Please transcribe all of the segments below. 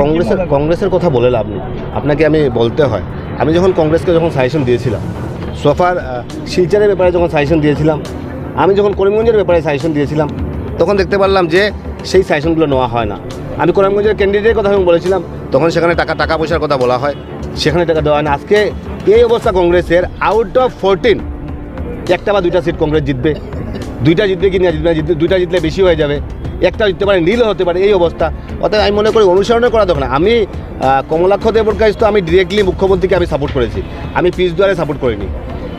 কংগ্রেসের কংগ্রেসের কথা বলে লাভ নেই। আপনাকে আমি বলতে হয়। আমি যখন কংগ্রেসকে যখন সাজেশন দিয়েছিলাম সোফার শিলচরের ব্যাপারে যখন সাজেশন দিয়েছিলাম আমি যখন করিমগঞ্জের ব্যাপারে সাজেশন দিয়েছিলাম তখন দেখতে পারলাম যে সেই সাজেশনগুলো নেওয়া হয় না। আমি করিমগঞ্জের ক্যান্ডিডেটের কথা আমি বলেছিলাম তখন সেখানে টাকা টাকা পয়সার কথা বলা হয়। সেখানে টাকা দেওয়া হয় না। আজকে এই অবস্থা কংগ্রেসের আউট অফ ফোরটিন একটা বা দুইটা সিট কংগ্রেস জিতবে। দুইটা জিতবে কি না জিতবে না জিতবে দুইটা জিতলে বেশি হয়ে যাবে। একটা জিততে পারে, নীলও হতে পারে, এই অবস্থা। অর্থাৎ আমি মনে করি অনুসরণ করা দরকার। আমি কমলাক্ষ দেবরকাজ তো আমি ডিরেক্টলি মুখ্যমন্ত্রীকে আমি সাপোর্ট করেছি। আমি পিস দুয়ারে সাপোর্ট করিনি।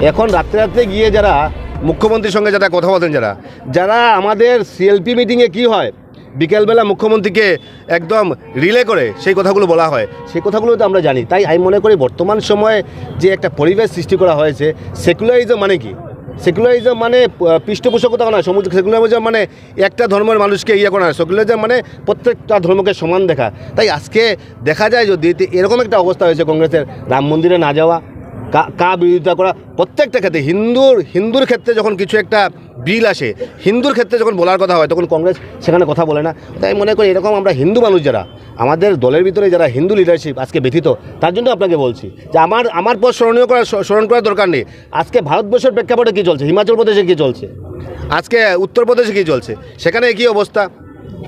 এখন রাত্রে রাত্রে গিয়ে যারা মুখ্যমন্ত্রীর সঙ্গে যারা কথা বলেন যারা যারা আমাদের সিএলপি মিটিংয়ে কি হয়? বিকেলবেলা মুখ্যমন্ত্রীকে একদম রিলে করে সেই কথাগুলো বলা হয়। সেই কথাগুলো তো আমরা জানি। তাই আমি মনে করি বর্তমান সময়ে যে একটা পরিবেশ সৃষ্টি করা হয়েছে সেকুলারিজম মানে কি? সেকুলারিজম মানে পৃষ্ঠপোষকতা নয় সমুদ্র সেকুলারিজম মানে একটা ধর্মের মানুষকে ইয়ে করা সেকুলারিজম মানে প্রত্যেকটা ধর্মকে সমান দেখা। তাই আজকে দেখা যায় যদি এরকম একটা অবস্থা হয়েছে কংগ্রেসের, রাম মন্দিরে না যাওয়া কা বিরোধিতা করা, প্রত্যেকটা ক্ষেত্রে, হিন্দুর হিন্দুর ক্ষেত্রে যখন কিছু একটা বিল আসে, হিন্দুর ক্ষেত্রে যখন বলার কথা হয়, তখন কংগ্রেস সেখানে কথা বলে না। তাই মনে করি এরকম আমরা হিন্দু মানুষ যারা, আমাদের দলের ভিতরে যারা হিন্দু লিডারশিপ আজকে ব্যথিত, তার জন্য আপনাকে বলছি যে আমার আমার পর স্মরণীয় করা স্মরণ করার দরকার নেই। আজকে ভারতবর্ষের প্রেক্ষাপটে কী চলছে? হিমাচল প্রদেশে কী চলছে? আজকে উত্তরপ্রদেশে কী চলছে? সেখানে কী অবস্থা?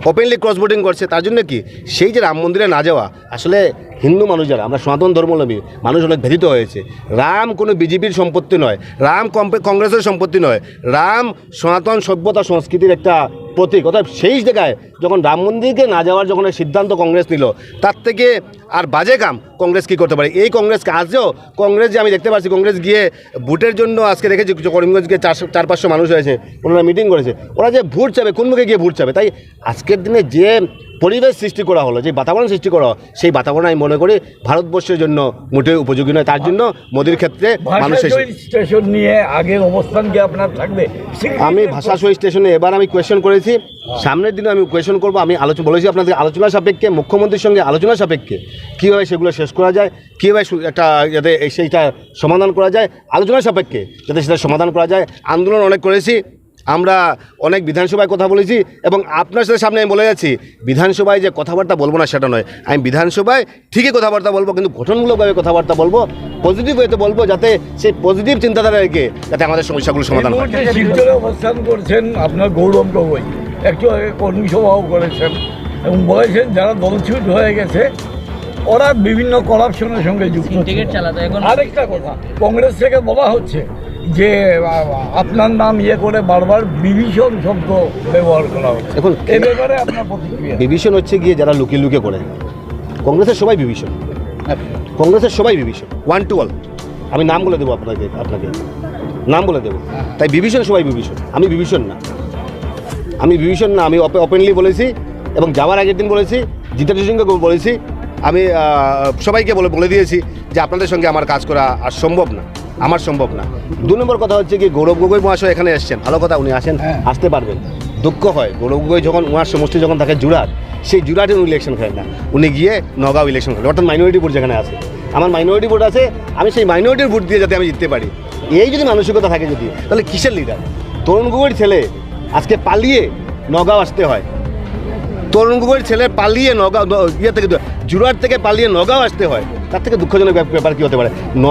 ওপেনলি ক্রস বোর্ডিং করছে, তার জন্য কি? সেই যে রাম মন্দিরে না যাওয়া, আসলে হিন্দু মানুষ যারা আমরা সনাতন ধর্মলম্বী মানুষ অনেক ব্যথিত হয়েছে। রাম কোনো বিজেপির সম্পত্তি নয়, রাম কংগ্রেসের সম্পত্তি নয়, রাম সনাতন সভ্যতা সংস্কৃতির একটা প্রতীক। অর্থাৎ সেই জায়গায় যখন রাম মন্দিরকে না যাওয়ার যখন সিদ্ধান্ত কংগ্রেস নিল, তার থেকে আর বাজে কাম কংগ্রেস কী করতে পারে? এই কংগ্রেসকে আজও কংগ্রেস যে আমি দেখতে পাচ্ছি কংগ্রেস গিয়ে ভোটের জন্য আজকে দেখেছি করিমগঞ্জকে চারশো চার পাঁচশো মানুষ হয়েছে ওনারা মিটিং করেছে। ওরা যে ভোট চাবে কোন মুখে গিয়ে ভোট চাবে? তাই আজকের দিনে যে পরিবেশ সৃষ্টি করা হলো যে বাতাবরণ সৃষ্টি করা সেই বাতাবরণ আমি মনে করি ভারতবর্ষের জন্য মোটেও উপযোগী নয়। তার জন্য মোদির ক্ষেত্রে মানুষ ভাষা এসে- স্টেশন নিয়ে আগের অবস্থান কি আপনার থাকবে? আমি ভাষা স্টেশনে এবার আমি কোয়েশ্চেন করেছি। সামনের দিনে আমি কোয়েশ্চেন করব। আমি আলোচনা বলেছি আপনাদের আলোচনা সাপেক্ষে মুখ্যমন্ত্রীর সঙ্গে আলোচনা সাপেক্ষে। কীভাবে সেগুলো শেষ করা যায়, কীভাবে একটা যাতে সেইটা সমাধান করা যায় আলোচনা সাপেক্ষে যাতে সেটা সমাধান করা যায়। আন্দোলন অনেক করেছি, আমরা অনেক বিধানসভায় কথা বলেছি এবং আপনার সাথে সামনে আমি বলে যাচ্ছি, বিধানসভায় যে কথাবার্তা বলব না সেটা নয়। আমি বিধানসভায় ঠিকই কথাবার্তা বলব, কিন্তু গঠনমূলকভাবে কথাবার্তা বলব পজিটিভ ওয়েতে বলব যাতে সেই পজিটিভ চিন্তাধারা রেখে যাতে আমাদের সমস্যাগুলো সমাধান অবস্থান করছেন আপনার গৌরব গগৈ, একটু কর্মী সভাও করেছেন এবং বলেছেন যারা দলচ্যুত হয়ে গেছে ওরা বিভিন্ন করাপশনের সঙ্গে যুক্ত আরেকটা কথা কংগ্রেস থেকে বলা হচ্ছে যে আপনার নাম ইয়ে করে বারবার বিভীষণ শব্দ ব্যবহার করা হচ্ছে। এখন এ ব্যাপারে আপনার প্রতিক্রিয়া? বিভীষণ হচ্ছে গিয়ে যারা লুকিয়ে লুকিয়ে করে। কংগ্রেসের সবাই বিভীষণ। কংগ্রেসের সবাই বিভীষণ। ওয়ান টু অল আমি নাম বলে দেবো আপনাকে আপনাকে। নাম বলে দেবো। তাই বিভীষণ সবাই বিভীষণ। আমি বিভীষণ না। আমি বিভীষণ না আমি ওপেনলি বলেছি এবং যাওয়ার আগের দিন বলেছি জিতেন্দ্র সিংকে বলেছি আমি সবাইকে বলে বলে দিয়েছি যে আপনাদের সঙ্গে আমার কাজ করা আর সম্ভব না আমার সম্ভব না। দু নম্বর কথা হচ্ছে কি গৌরব গগৈ মহাশয় এখানে এসছেন। ভালো কথা উনি আসেন হ্যাঁ। আসতে পারবেন। দুঃখ হয় গৌরব গগৈ যখন উনার সমষ্টি যখন থাকে জুরাট সেই জুরাটে উনি ইলেকশন খেলেন না। উনি গিয়ে নগাঁও ইলেকশন খেলেন অর্থাৎ মাইনরিটি ভোট যেখানে আছে। আমার মাইনরিটি ভোট আছে আমি সেই মাইনরিটির ভোট দিয়ে যাতে আমি জিততে পারি। এই যদি মানসিকতা থাকে যদি তাহলে কিসের লিডার তরুণ গগৈর ছেলে আজকে পালিয়ে নগাঁও আসতে হয়। তরুণ গগৈর ছেলে পালিয়ে নগাঁও ইয়ে থেকে জুরাট থেকে পালিয়ে নগাঁও আসতে হয়। তার থেকে দুঃখজনক ব্যাপার কী হতে পারে? ন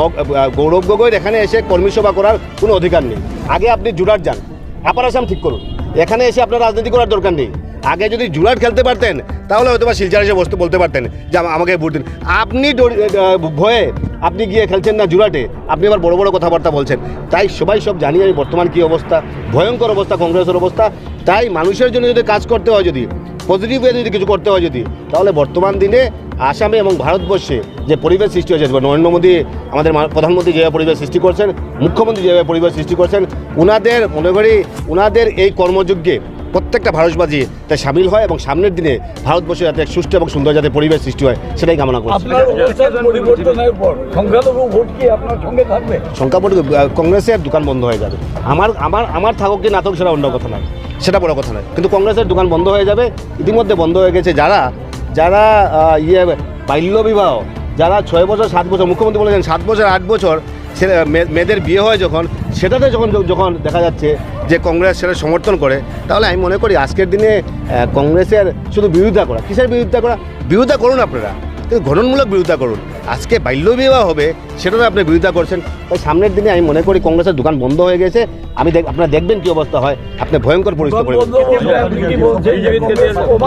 গৌরব গগৈর এখানে এসে কর্মী সভা করার কোনো অধিকার নেই। আগে আপনি জুরাট যান। আপার আসাম ঠিক করুন। এখানে এসে আপনার রাজনীতি করার দরকার নেই। আগে যদি জুরাট খেলতে পারতেন, তাহলে হয়তো বা শিলচর এসে বসতে বলতে পারতেন যে আমাকে ভোট দিন। আপনি ভয়ে আপনি গিয়ে খেলছেন না জুরাটে, আপনি আবার বড় বড় কথাবার্তা বলছেন। তাই সবাই সব জানি আমি বর্তমান কী অবস্থা? ভয়ঙ্কর অবস্থা, কংগ্রেসের অবস্থা। তাই মানুষের জন্য যদি কাজ করতে হয় যদি পজিটিভ যদি কিছু করতে হয় যদি, তাহলে বর্তমান দিনে আসামে এবং ভারতবর্ষে যে পরিবেশ সৃষ্টি হয়েছে নরেন্দ্র মোদী, আমাদের প্রধানমন্ত্রী যেভাবে পরিবেশ সৃষ্টি করছেন, মুখ্যমন্ত্রী যেভাবে পরিবেশ সৃষ্টি করছেন ওনাদের মনে করি উনাদের এই কর্মযজ্ঞে প্রত্যেকটা ভারতবাসী তাই সামিল হয় এবং সামনের দিনে ভারতবর্ষে যাতে এক সুষ্ঠু এবং সুন্দর যাতে পরিবেশ সৃষ্টি হয় সেটাই কামনা করছি। সংখ্যালঘু কংগ্রেসের দোকান বন্ধ হয়ে যাবে। আমার আমার আমার থাকুক কি না থাকুক সেটা অন্য কথা নয়। সেটা বড় কথা নয়। কিন্তু কংগ্রেসের দোকান বন্ধ হয়ে যাবে। ইতিমধ্যে বন্ধ হয়ে গেছে যারা যারা ইয়ে বাল্য বিবাহ যারা ছয় বছর সাত বছর মুখ্যমন্ত্রী বলেছেন সাত বছর আট বছর ছেলে মেয়েদের বিয়ে হয় যখন সেটাতে যখন যখন দেখা যাচ্ছে যে কংগ্রেস সেটা সমর্থন করে তাহলে আমি মনে করি আজকের দিনে কংগ্রেসের শুধু বিরোধিতা করা কিসের বিরোধিতা করা? বিরোধিতা করুন আপনারা কিন্তু গঠনমূলক বিরোধিতা করুন। আজকে বাল্য বিবাহ হবে সেটাও আপনি বিরোধিতা করছেন। তাই সামনের দিনে আমি মনে করি কংগ্রেসের দোকান বন্ধ হয়ে গেছে। আমি দেখ আপনারা দেখবেন কি অবস্থা হয়। আপনি ভয়ঙ্কর পরিস্থিতি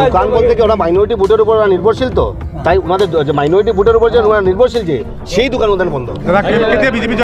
দোকান বলতে কি ওরা মাইনরিটি ভোটের উপর ওরা নির্ভরশীল তো? তাই ওনাদের যে মাইনরিটি ভোটের উপর যে ওরা নির্ভরশীল যে সেই দোকান ওদের বন্ধ।